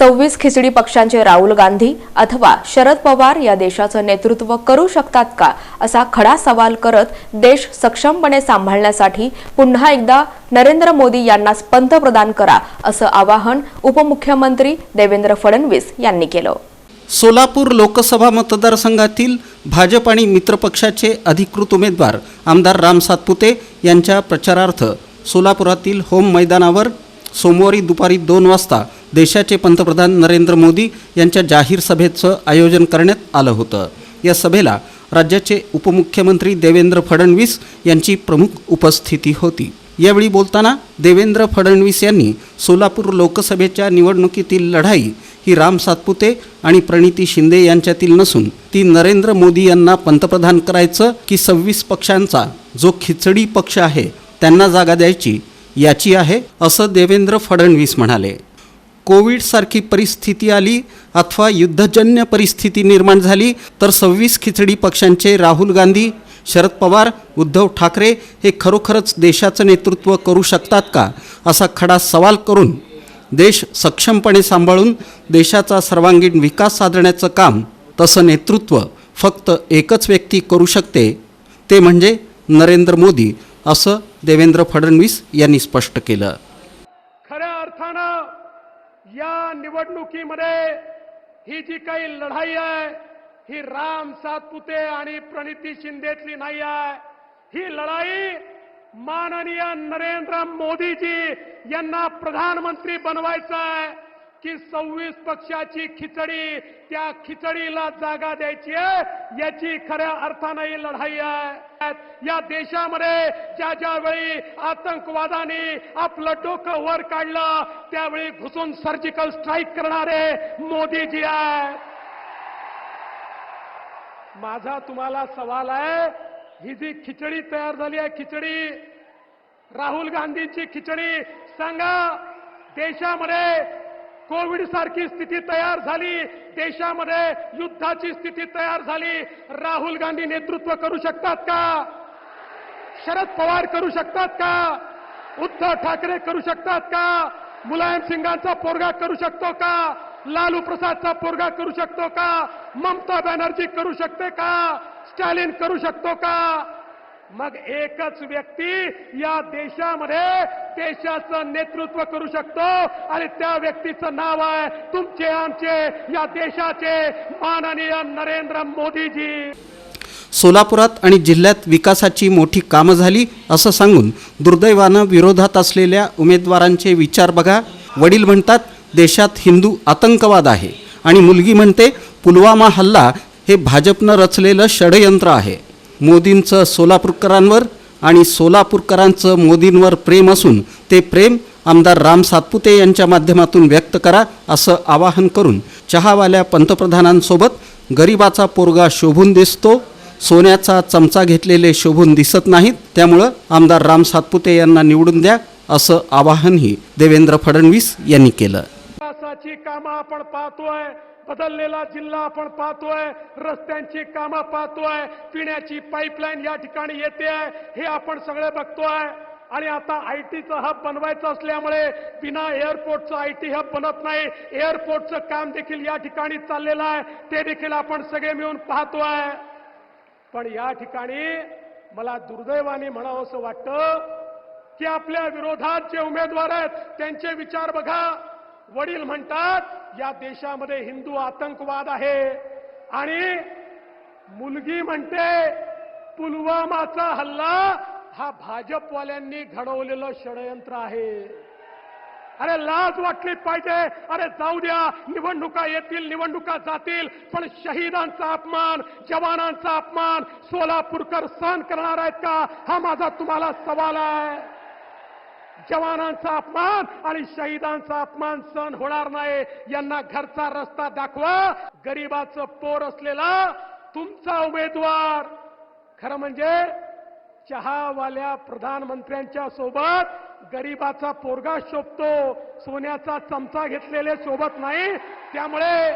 सव्वीस खिचडी पक्षांचे राहुल गांधी अथवा शरद पवार या देशाचं नेतृत्व करू शकतात का असा खडा सवाल करत देश सक्षमपणे सांभाळण्यासाठी पुन्हा एकदा नरेंद्र मोदी यांनाच पंतप्रधान करा असं आवाहन उपमुख्यमंत्री देवेंद्र फडणवीस यांनी केलं. सोलापूर लोकसभा मतदारसंघातील भाजप आणि मित्रपक्षाचे अधिकृत उमेदवार आमदार राम सातपुते यांच्या प्रचारार्थ सोलापुरातील होम मैदानावर सोमवारी दुपारी दोन वाजता देशाचे पंतप्रधान नरेंद्र मोदी यांच्या जाहीर सभेचं आयोजन करण्यात आलं होतं. या सभेला राज्याचे उपमुख्यमंत्री देवेंद्र फडणवीस यांची प्रमुख उपस्थिती होती. यावेळी बोलताना देवेंद्र फडणवीस यांनी सोलापूर लोकसभेच्या निवडणुकीतील लढाई ही राम सातपुते आणि प्रणिती शिंदे यांच्यातील नसून ती नरेंद्र मोदी यांना पंतप्रधान करायचं की सव्वीस पक्षांचा जो खिचडी पक्ष आहे त्यांना जागा द्यायची याची आहे असं देवेंद्र फडणवीस म्हणाले. कोविडसारखी परिस्थिती आली अथवा युद्धजन्य परिस्थिती निर्माण झाली तर सव्वीस खिचडी पक्षांचे राहुल गांधी शरद पवार उद्धव ठाकरे हे खरोखरच देशाचं नेतृत्व करू शकतात का? असा खडा सवाल करून देश सक्षमपणे सांभाळून देशाचा सर्वांगीण विकास साधण्याचं काम तसं नेतृत्व फक्त एकच व्यक्ती करू शकते ते म्हणजे नरेंद्र मोदी असं देवेंद्र फडणवीस यांनी स्पष्ट केलं. खऱ्या अर्थानं या निवडणुकीमध्ये ही जी काही लढाई आहे ही राम सातपुते आणि प्रणिती शिंदेतली नाही आहे. ही लढाई माननीय नरेंद्र मोदीजी यांना प्रधानमंत्री बनवायचं आहे. की सव्वीस पक्षाची खिचडी त्या खिचडीला जागा द्यायची आहे. याची खऱ्या अर्थानं ही लढाई आहे. या देशामध्ये ज्या ज्या वेळी आतंकवादाने आपलं डोकं वर काढलं त्यावेळी घुसून सर्जिकल स्ट्राईक करणारे मोदीजी आहे. माझा तुम्हाला सवाल आहे ही जी खिचडी तयार झाली आहे खिचडी राहुल गांधींची खिचडी सांगा देशामध्ये कोविड सारखी स्थिती तयार झाली देशामध्ये युद्धाची स्थिती तयार झाली. राहुल गांधी नेतृत्व करू शकतात का? शरद पवार करू शकतात का? उद्धव ठाकरे करू शकतात का? मुलायम सिंगांचा पोरगा करू शकतो का? लालू प्रसादचा पोरगा करू शकतो का? ममता बॅनर्जी करू शकते का? स्टॅलिन करू शकतो का? मग एकच व्यक्ती या देशामध्ये देशाचं नेतृत्व करू शकतो. आणि त्या व्यक्तीचं नाव आहे तुमचे आमचे या देशाचे माननीय नरेंद्र मोदीजी. सोलापुरात आणि जिल्ह्यात विकासाची मोठी कामं झाली असं सांगून दुर्दैवानं विरोधात असलेल्या उमेदवारांचे विचार बघा. वडील म्हणतात देशात हिंदू आतंकवाद आहे. आणि मुलगी म्हणते पुलवामा हल्ला हे भाजपनं रचलेलं षडयंत्र आहे. मोदींचं सोलापूरकरांवर आणि सोलापूरकरांचं मोदींवर प्रेम असून ते प्रेम आमदार राम सातपुते यांच्या माध्यमातून व्यक्त करा असं आवाहन करून चहावाल्या पंतप्रधानांसोबत गरिबाचा पोरगा शोभून दिसतो सोन्याचा चमचा घेतलेले शोभून दिसत नाहीत त्यामुळं आमदार राम सातपुते यांना निवडून द्या असं आवाहनही देवेंद्र फडणवीस यांनी केलं. विकासाची कामं आपण पाहतोय. बदललेला जिल्हा आपण पाहतोय रस्त्यांची कामं पाहतोय पिण्याची पाईपलाईन या ठिकाणी येते. आहे हे आपण सगळे बघतोय. आणि आता आय टीचं हब बनवायचं असल्यामुळे बिना एअरपोर्टचं आय टी हब बनत नाही. एअरपोर्टचं काम देखील या ठिकाणी चाललेलं आहे. ते देखील आपण सगळे मिळून पाहतोय. पण या ठिकाणी मला दुर्दैवाने म्हणावं असं वाटतं की आपल्या विरोधात जे उमेदवार आहेत त्यांचे विचार बघा. वडील म्हणतात या देशामध्ये हिंदू आतंकवाद आहे. आणि मुलगी म्हणते पुलवामाचा हल्ला हा भाजपवाल्यांनी घडवलेलं षडयंत्र आहे. अरे लाज वाटली पाहिजे. अरे जाऊ द्या निवडणुका येतील निवडणुका जातील पण शहीदांचा अपमान जवानांचा अपमान सोलापूरकर सहन करणार आहेत का? हा माझा तुम्हाला सवाल आहे. जवानांचा अपमान आणि शहीदांचा अपमान सहन होणार नाही. यांना घरचा रस्ता दाखवा. गरीबाचं पोर असलेला तुमचा उमेदवार. खरं म्हणजे चहावाल्या प्रधानमंत्र्यांच्या सोबत गरीबाचा पोरगा शोभतो. सोन्याचा चमचा घेतलेले सोबत नाही. त्यामुळे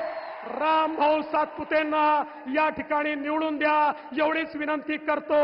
राम भाऊ सातपुतेंना या ठिकाणी निवडून द्या. एवढीच विनंती करतो.